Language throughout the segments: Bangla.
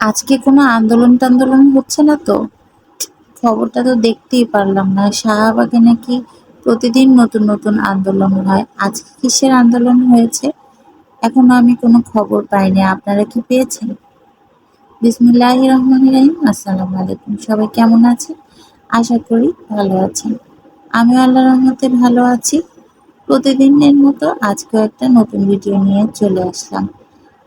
আজকে কোনো আন্দোলন টান্দোলন হচ্ছে না তো? খবরটা তো দেখতেই পারলাম না। শাহবাগে নাকি প্রতিদিন নতুন নতুন আন্দোলন হয়। আজকে কিসের আন্দোলন হয়েছে? এখনও আমি কোনো খবর পাইনি। আপনারা কি পেয়েছেন? বিসমুল্লাহ রহমান রাহিম। আসসালামু আলাইকুম। সবাই কেমন আছেন? আশা করি ভালো আছেন। আমি আল্লাহ রহমতে ভালো আছি। প্রতিদিনের মতো আজকেও একটা নতুন ভিডিও নিয়ে চলে আসলাম।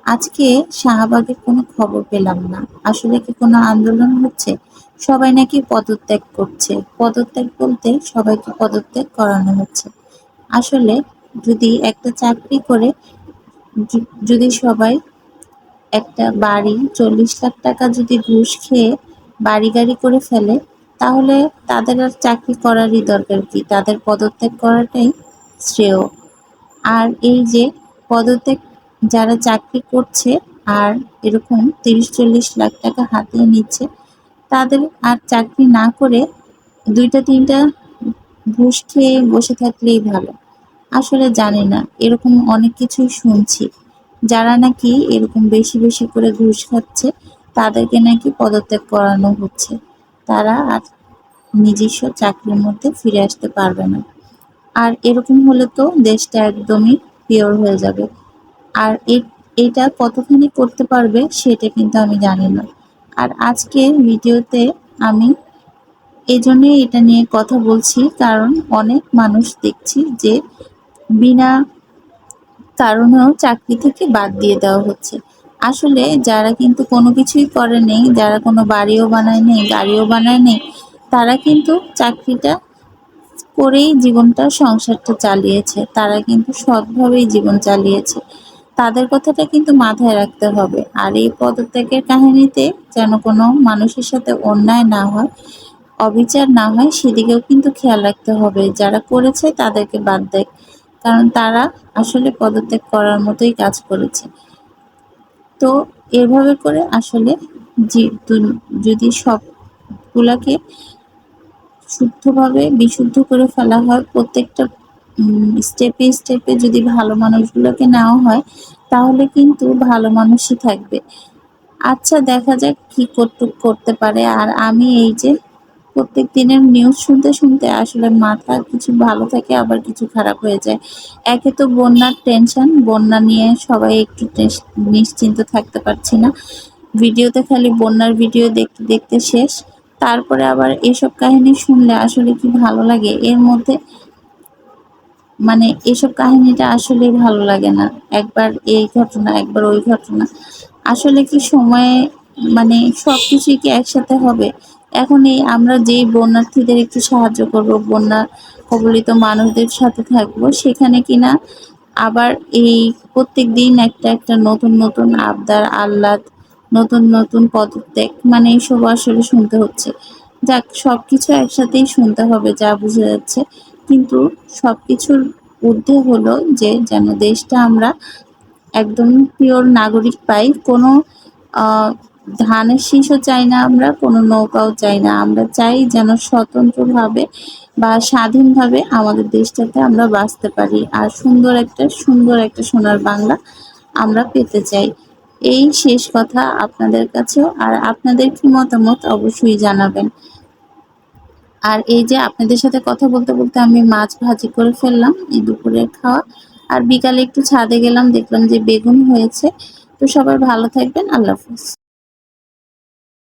আজকে শাহবাগের কোনো খবর পেলাম না। আসলে কি কোনো আন্দোলন হচ্ছে? সবাই নাকি পদত্যাগ করছে। পদত্যাগ বলতে সবাইকে পদত্যাগ করানো হচ্ছে। আসলে যদি একটা চাকরি করে যদি সবাই একটা বাড়ি, চল্লিশ লাখ টাকা যদি ঘুষ খেয়ে বাড়ি গাড়ি করে ফেলে, তাহলে তাদের আর চাকরি করারই দরকার কি? তাদের পদত্যাগ করাটাই শ্রেয়। আর এই যে পদত্যাগ যারা চাকরি করছে আর এরকম তিরিশ, চল্লিশ লাখ টাকা হাতিয়ে নিচ্ছে, তাদের আর চাকরি না করে দুইটা, তিনটা ঘুষ খেয়ে বসে থাকলেই ভালো। আসলে জানি না, এরকম অনেক কিছুই শুনছি। যারা নাকি এরকম বেশি বেশি করে ঘুষ খাচ্ছে, তাদেরকে নাকি পদত্যাগ করানো হচ্ছে। তারা আর নিজস্ব চাকরির মধ্যে ফিরে আসতে পারবে না। আর এরকম হলে তো দেশটা একদমই পিওর হয়ে যাবে। আর এটা কতখানি করতে পারবে সেটা কিন্তু আমি জানি না। আর আজকে ভিডিওতে আমি এই জন্যই এটা নিয়ে কথা বলছি, কারণ অনেক মানুষ দেখছি যে বিনা কারণেও চাকরি থেকে বাদ দিয়ে দেওয়া হচ্ছে। আসলে যারা কিন্তু কোনো কিছুই করে নেই, যারা কোনো বাড়িও বানায় নেই, গাড়িও বানায় নেই, তারা কিন্তু চাকরিটা করেই জীবনটা, সংসারটা চালিয়েছে। তারা কিন্তু সৎভাবেই জীবন চালিয়েছে। তাদের কথাটা কিন্তু মাথায় রাখতে হবে। আর এই পদত্যাগের কাহিনীতে যেন কোনো মানুষের সাথে অন্যায় না হয়, অবিচার না হয়, সেদিকেও কিন্তু খেয়াল রাখতে হবে। যারা করেছে তাদেরকে বাদ দেয়, কারণ তারা আসলে পদত্যাগ করার মতোই কাজ করেছে। তো এভাবে করে আসলে যদি সবগুলাকে শুদ্ধভাবে বিশুদ্ধ করে ফেলা হয়, প্রত্যেকটা স্টেপে স্টেপে যদি ভালো মানুষগুলোকে নেওয়া হয়, তাহলে কিন্তু ভালো মানুষই থাকবে। আচ্ছা দেখা যাক কি করতে করতে পারে। আর আমি এই যে প্রত্যেক দিনের নিউজ শুনতে শুনতে আসলে মাথা কিছু ভালো থাকে, আবার কিছু খারাপ হয়ে যায়। একে তো বন্যার টেনশন বন্যা নিয়ে সবাই একটু নিশ্চিন্ত থাকতে পারছি না। ভিডিওতে খালি বন্যার ভিডিও দেখতে দেখতে শেষ। তারপরে আবার এসব কাহিনী শুনলে আসলে কি ভালো লাগে? এর মধ্যে মানে এসব কাহিনীটা আসলে ভালো লাগে না। একবার এই ঘটনা, একবার ওই ঘটনা। আসলে কি সময়ে মানে সব কিছুই কি একসাথে হবে? এখন এই আমরা যেই বন্যার্থীদের একটু সাহায্য করব, বন্যা কবলিত মানুষদের সাথে থাকব, সেখানে কিনা আবার এই প্রত্যেক দিন একটা একটা নতুন নতুন আবদার, আহ্লাদ, নতুন নতুন পদত্যাগ মানে এইসব আসলে শুনতে হচ্ছে। যাক সব কিছু একসাথেই শুনতে হবে, যা বোঝা যাচ্ছে। কিন্তু সব কিছুর ঊর্ধ্বে হলো যে, যেন দেশটা আমরা একদম পিওর নাগরিক পাই। কোনো ধানের শীষও চাই না আমরা, কোনো নৌকাও চাই না। আমরা চাই যেন স্বতন্ত্রভাবে বা স্বাধীনভাবে আমাদের দেশটাতে আমরা বাঁচতে পারি। আর সুন্দর একটা সুন্দর একটা সোনার বাংলা আমরা পেতে চাই। এই শেষ কথা আপনাদের কাছেও। আর আপনাদের কি মতামত অবশ্যই জানাবেন। আর এই যে আপনাদের সাথে কথা বলতে বলতে আমি মাছ ভাজি করে ফেললাম এই দুপুরের খাওয়া। আর বিকালে একটু ছাদে গেলাম, দেখলাম যে বেগুন হয়েছে। তো সবাই ভালো থাকবেন, আল্লাহ হাফিজ।